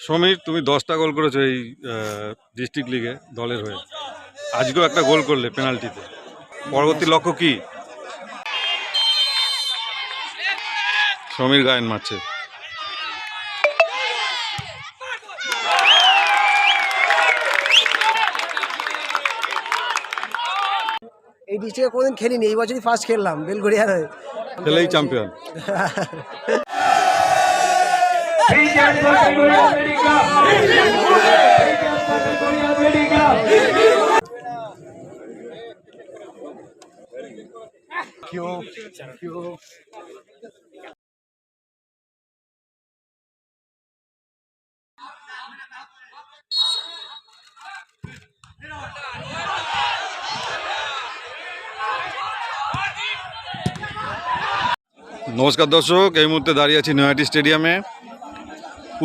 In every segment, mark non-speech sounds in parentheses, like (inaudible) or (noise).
সমীর তুমি দশটা গোল করেছ এই ডিস্ট্রিক্ট লিগে দলের হয়ে। আজকেও একটা গোল করলে পেনাল্টিতে পরবর্তী লক্ষ্য কি? সমীর গায়ন মারছে। এই ডিস্ট্রিক্টে কোনোদিন খেলিনি এই বছরই ফার্স্ট খেললাম বেলগড়িয়ার হয়ে। খেলেই চ্যাম্পিয়ন (laughs) নমস্কার দর্শক এই মুহূর্তে দাঁড়িয়ে আছি নয়াটি স্টেডিয়ামে।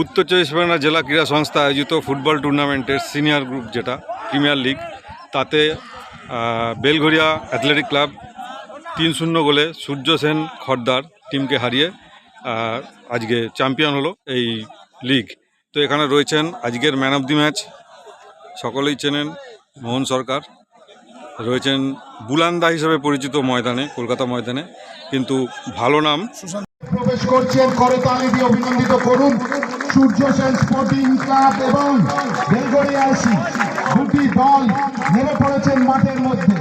উত্তর চব্বিশ পরগনা জেলা ক্রীড়া সংস্থা আয়োজিত ফুটবল টুর্নামেন্টের সিনিয়র গ্রুপ যেটা, প্রিমিয়ার লিগ, তাতে বেলঘরিয়া অ্যাথলেটিক ক্লাব তিন শূন্য গোলে সূর্য সেন খর্দার টিমকে হারিয়ে আজকে চ্যাম্পিয়ন হলো এই লিগ। তো এখানে রয়েছেন আজকের ম্যান অফ দি ম্যাচ, সকলেই চেনেন মোহন সরকার। রয়েছেন বুলান্দা হিসেবে পরিচিত ময়দানে, কলকাতা ময়দানে, কিন্তু ভালো নাম। প্রবেশ করছেন করতালি দিয়ে অভিনন্দিত করুন। সূর্য সেন স্পোর্টিং ক্লাব এবং বেলগড়িয়া এসি দুটি দল নেমে পড়েছেন মাঠের মধ্যে।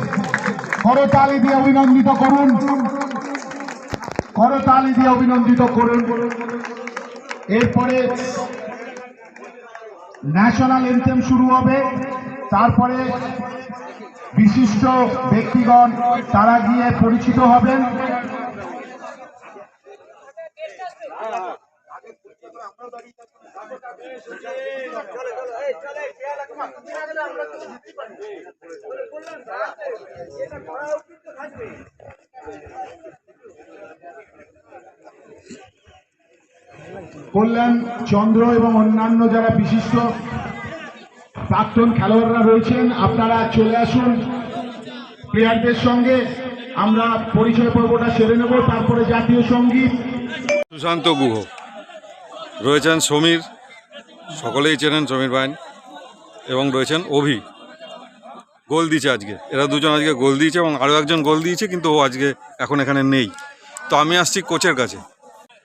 করতালি দিয়ে অভিনন্দিত করুন। করতালি দিয়ে অভিনন্দিত করুন। এরপরে ন্যাশনাল এনথেম শুরু হবে। তারপরে বিশিষ্ট ব্যক্তিগণ তারা গিয়ে পরিচিত হবেন। কল্যাণ চন্দ্র এবং অন্যান্য যারা বিশিষ্ট প্রাক্তন খেলোয়াড়রা রয়েছেন, আপনারা চলে আসুন প্লেয়ারদের সঙ্গে। আমরা পরিচয় পর্বটা সেরে নেব, তারপরে জাতীয় সংগীত। সুশান্ত গুহ। রয়েছেন সমীর, সকলেই চেনেন সমীর বাইন, এবং রয়েছেন অভি। গোল দিয়েছে আজকে। এরা দুজন আজকে গোল দিয়েছে এবং আরও একজন গোল দিয়েছে, কিন্তু ও আজকে এখন এখানে নেই। তো আমি আসছি কোচের কাছে।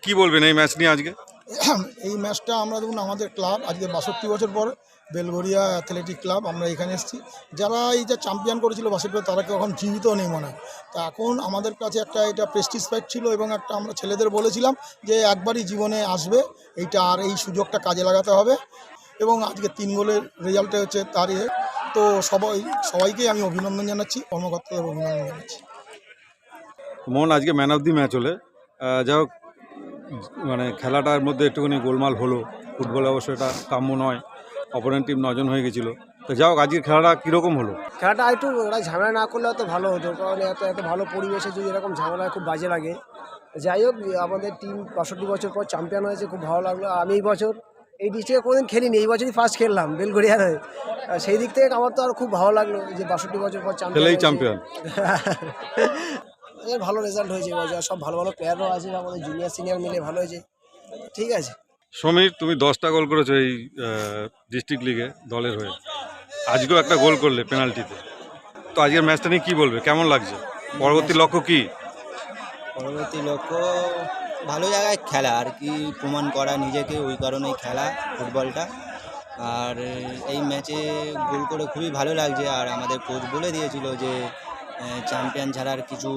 কি বলবেন এই ম্যাচ নিয়ে আজকে? (clears throat) এই ম্যাচটা আমরা দেখুন, আমাদের ক্লাব, আজকে বাষট্টি বছর পর বেলগড়িয়া অ্যাথলেটিক ক্লাব আমরা এখানে এসেছি। যারা এই যে চ্যাম্পিয়ন করেছিল বাষট্টি তারা কেউ এখন জীবিত নেই মনে হয়। তা এখন আমাদের কাছে একটা এটা প্রেস্টিজ ফাইট ছিল এবং একটা আমরা ছেলেদের বলেছিলাম যে একবারই জীবনে আসবে, এইটা আর এই সুযোগটা কাজে লাগাতে হবে। এবং আজকে তিন গোলের রেজাল্টে হচ্ছে তার ইয়ে। তো সবাই সবাইকেই আমি অভিনন্দন জানাচ্ছি কর্মকর্তাদের অভিনন্দন জানাচ্ছি। মন আজকে ম্যান অফ দি ম্যাচ হলে যাই হোক মানে খেলাটার মধ্যে একটুখানি গোলমাল হলো ফুটবলে অবশ্য এটা কাম্য নয় অপোনেন্ট টিম নজন হয়ে গেছিল। তো যাই হোক আজকের খেলাটা কীরকম হলো? খেলাটা একটু ওরা ঝামেলা না করলে অত ভালো হতো কারণ এত এত ভালো পরিবেশে যদি এরকম ঝামেলা খুব বাজে লাগে। যাই হোক আমাদের টিম বাষট্টি বছর পর চ্যাম্পিয়ন হয়েছে খুব ভালো লাগল। আমি এই বছর এই ডিস্ট্রিক্টে কোনোদিন খেলিনি এই বছরই ফার্স্ট খেললাম বেলগড়িয়ার হয়ে আর সেই দিক থেকে আমার তো আর খুব ভালো লাগল যে বাষট্টি বছর পর চ্যাম্পিয়ন চ্যাম্পিয়ন এর ভালো রেজাল্ট হয়েছে এবছর সব ভালো ভালো প্লেয়ারও আছে আমাদের জুনিয়র সিনিয়র মিলে ভালো হয়েছে। ঠিক আছে। সমীর তুমি দশটা গোল করেছ এই ডিস্ট্রিক্ট লিগে দলের হয়ে। আজকেও একটা গোল করলে পেনাল্টিতে তো আজকের ম্যাচটা নিয়ে কী বলবে? কেমন লাগছে? পরবর্তী লক্ষ্য কি? পরবর্তী লক্ষ্য ভালো জায়গায় খেলা আর কি, প্রমাণ করা, নিজেকে ওই কারণেই খেলা, ফুটবলটা। আর এই ম্যাচে গোল করে খুবই ভালো লাগছে, আর আমাদের কোচ বলে দিয়েছিল যে চ্যাম্পিয়ন ছাড়া আর কিছু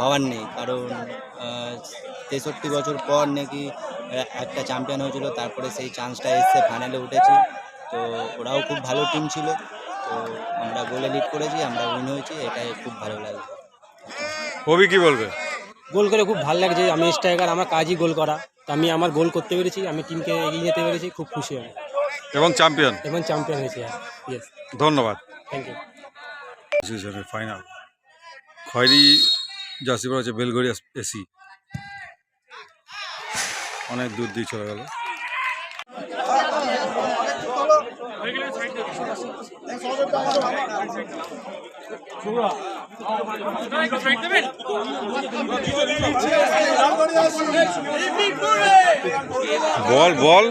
হওয়ার নেই। কারণ তেষট্টি বছর পর নাকি একটা চ্যাম্পিয়ন হয়েছিল, তারপরে সেই চান্সটা এসছে ফাইনালে উঠেছি। তো ওরাও খুব ভালো টিম ছিল। তো আমরা গোলে লিড করেছি, আমরা উইন হয়েছি, এটাই খুব ভালো লাগছে কবি কি বলবে? গোল করে খুব ভালো লাগছে। আমি স্ট্রাইকার আমার কাজই গোল করা। তো আমি আমার গোল করতে পেরেছি আমি টিমকে এগিয়ে যেতে পেরেছি খুব খুশি আমি। এবং চ্যাম্পিয়ন এবং চ্যাম্পিয়ন হয়েছি ইয়েস ধন্যবাদ। থ্যাংক ইউ ফাইনাল খয়রি জার্সি পরা হচ্ছে বেলগড়িয়া এসি। অনেক দূর দিয়ে চলে গেল। বল বল।